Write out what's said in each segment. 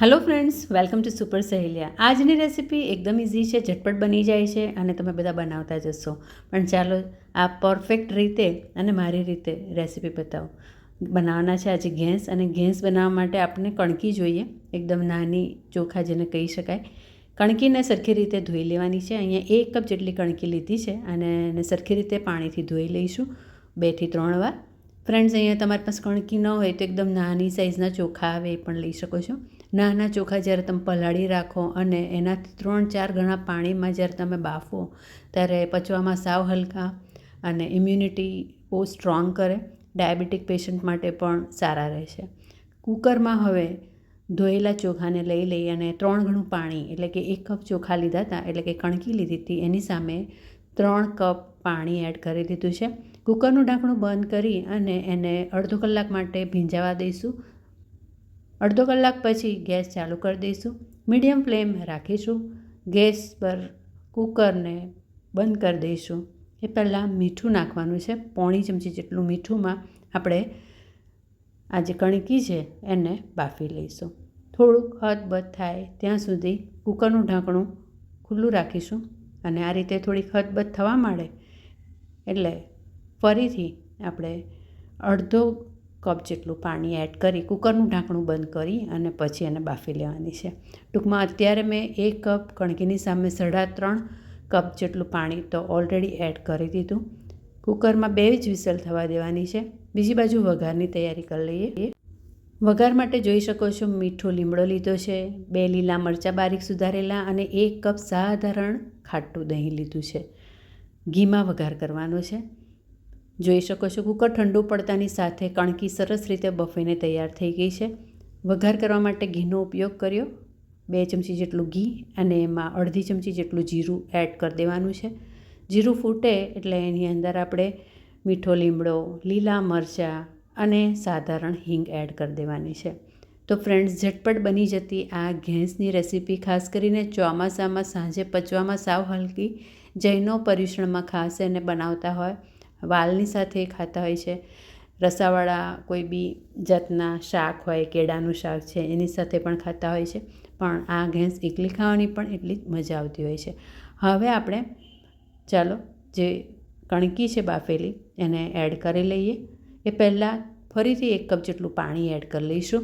Hello friends welcome to super Saheliya આજની recipe એકદમ easy છે, ઝટપટ બની જાય છે અને તમે બધા બનાવતા જશો. પણ ચાલો આ પરફેક્ટ રીતે અને મારી રીતે રેસીપી બતાવો. બનાવવાના છે આજે ઘેંસ અને ઘેંસ બનાવવા માટે આપણે કણકી જોઈએ. એકદમ નાની ચોખા જેને કહી શકાય. કણકીને સરખી રીતે ધોઈ લેવાની છે. અહીંયા એક કપ જેટલી કણકી લીધી છે અને એને સરખી રીતે પાણીથી ધોઈ લઈશું. બેથી ત્રણ વાર. ફ્રેન્ડ્સ અહીંયા તમારી પાસે કણકી ન હોય તો એકદમ નાની સાઇઝના ચોખા આવે એ પણ લઈ શકો છો. નાના ચોખા જ્યારે તમે પલાળી રાખો અને એનાથી ત્રણ ચાર ગણા પાણીમાં જ્યારે તમે બાફો, ત્યારે પચવામાં સાવ હલકા અને ઇમ્યુનિટી બહુ સ્ટ્રોંગ કરે. ડાયાબિટીક પેશન્ટ માટે પણ સારા રહેશે. કુકરમાં હવે ધોયેલા ચોખાને લઈ લઈ અને ત્રણ ઘણું પાણી, એટલે કે એક કપ ચોખા લીધા હતા, એટલે કે કણકી લીધી હતી, એની સામે ત્રણ કપ પાણી એડ કરી દીધું છે. કુકરનું ઢાંકણું બંધ કરી અને એને અડધો કલાક માટે ભીંજાવા દઈશું. અડધો કલાક પછી ગેસ ચાલુ કરી દઈશું. મીડિયમ ફ્લેમ રાખીશું. ગેસ પર કુકરને બંધ કરી દઈશું. એ પહેલાં મીઠું નાખવાનું છે. પોણી ચમચી જેટલું મીઠુંમાં આપણે આ જે કણકી છે એને બાફી લઈશું. થોડુંક હદબદ થાય ત્યાં સુધી કુકરનું ઢાંકણું ખુલ્લું રાખીશું અને આ રીતે થોડીક હદબદ થવા માંડે એટલે ફરીથી આપણે અડધો કપ જેટલું પાણી એડ કરી, કૂકરનું ઢાંકણું બંધ કરી અને પછી એને બાફી લેવાની છે. ટૂંકમાં અત્યારે મેં એક કપ કણકીની સામે સાડા ત્રણ કપ જેટલું પાણી તો ઓલરેડી એડ કરી દીધું. કુકરમાં બે જ વિસલ થવા દેવાની છે. બીજી બાજુ વઘારની તૈયારી કરી લઈએ. વઘાર માટે જોઈ શકો છો, મીઠો લીમડો લીધો છે, બે લીલા મરચાં બારીક સુધારેલા અને એક કપ સાધારણ ખાટું દહીં લીધું છે. ઘીમાં વઘાર કરવાનો છે. જોઈ શકો છો કુકર ઠંડુ પડતાની સાથે કણકી સરસ રીતે બફીને તૈયાર થઈ ગઈ છે. વઘાર કરવા માટે ઘીનો ઉપયોગ કર્યો. બે ચમચી જેટલું ઘી અને એમાં અડધી ચમચી જેટલું જીરું એડ કરી દેવાનું છે. જીરું ફૂટે એટલે એની અંદર આપણે મીઠો લીમડો, લીલા મરચાં અને સાધારણ હિંગ એડ કરી દેવાની છે. તો ફ્રેન્ડ્સ, ઝટપટ બની જતી આ ઘેંસની રેસીપી ખાસ કરીને ચોમાસામાં સાંજે પચવામાં સાવ હલકી જૈનો પર્યુષણમાં ખાસ એને બનાવતા હોય વાલની સાથે ખાતા હોય છે. રસાવાળા કોઈ બી જાતના શાક હોય, કેળાનું શાક છે, એની સાથે પણ ખાતા હોય છે. પણ આ ઘેંસ એકલી ખાવાની પણ એટલી જ મજા આવતી હોય છે. હવે આપણે ચાલો જે કણકી છે બાફેલી એને એડ કરી લઈએ. એ પહેલાં ફરીથી એક કપ જેટલું પાણી એડ કરી લઈશું.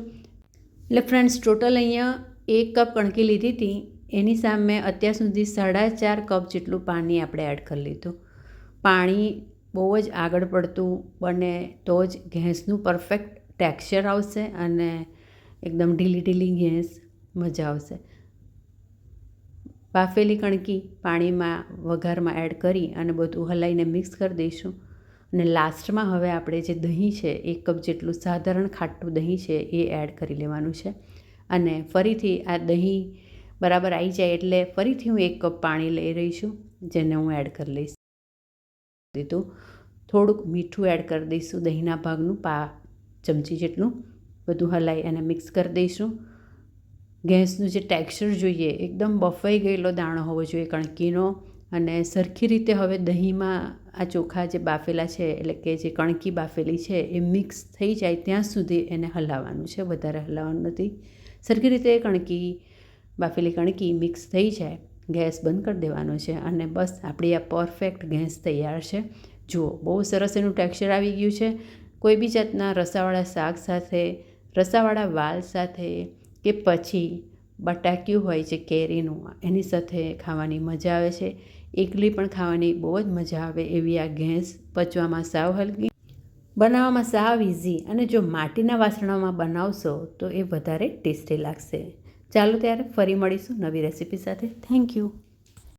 એટલે ફ્રેન્ડ્સ, ટોટલ અહીંયા એક કપ કણકી લીધી હતી. એની સામે અત્યાર સુધી સાડા ચાર કપ જેટલું પાણી આપણે એડ કરી લીધું. પાણી બહુ જ આગળ પડતું બને તો જ ગેસનું પરફેક્ટ ટેક્સચર આવશે અને એકદમ ઢીલી ઢીલી ગેસ મજા આવશે. બાફેલી કણકી પાણીમાં વઘારમાં એડ કરી અને બધું હલાવીને મિક્સ કરી દઈશું. અને લાસ્ટમાં હવે આપણે જે દહીં છે, એક કપ જેટલું સાધારણ ખાટું દહીં છે, એ એડ કરી લેવાનું છે. અને ફરીથી આ દહીં બરાબર આવી જાય એટલે ફરીથી હું એક કપ પાણી લઈ રહી છું, જેને હું એડ કરી લઈશ. દીધું. થોડુંક મીઠું એડ કરી દઈશું, દહીંના ભાગનું, પા, ચમચી જેટલું બધું હલાવી અને મિક્સ કરી દઈશું. ગેસનું જે ટેક્સચર જોઈએ, એકદમ બફાઈ ગયેલો દાણો હોવો જોઈએ કણકીનો અને સરખી રીતે હવે દહીંમાં આ ચોખા જે બાફેલા છે, એટલે કે જે કણકી બાફેલી છે, એ મિક્સ થઈ જાય ત્યાં સુધી એને હલાવવાનું છે. વધારે હલાવવાનું નથી. સરખી રીતે કણકી, બાફેલી કણકી મિક્સ થઈ જાય. ગેસ બંધ કરી દેવાનો છે અને બસ આપણી આ પરફેક્ટ ગેસ તૈયાર છે. જુઓ, બહુ સરસ એનું ટેક્સચર આવી ગયું છે. કોઈ બી જાતના રસાવાળા શાક સાથે, રસાવાળા વાલ સાથે કે પછી બટાક્યું હોય છે કેરીનું, એની સાથે ખાવાની મજા આવે છે. એકલી પણ ખાવાની બહુ જ મજા આવે એવી આ ગેસ પચવામાં સાવ હલકી. બનાવવામાં સાવ ઇઝી અને જો માટીના વાસણોમાં બનાવશો તો એ વધારે ટેસ્ટી લાગશે. ચાલો ત્યારે ફરી મળીશું નવી રેસીપી સાથે. Thank you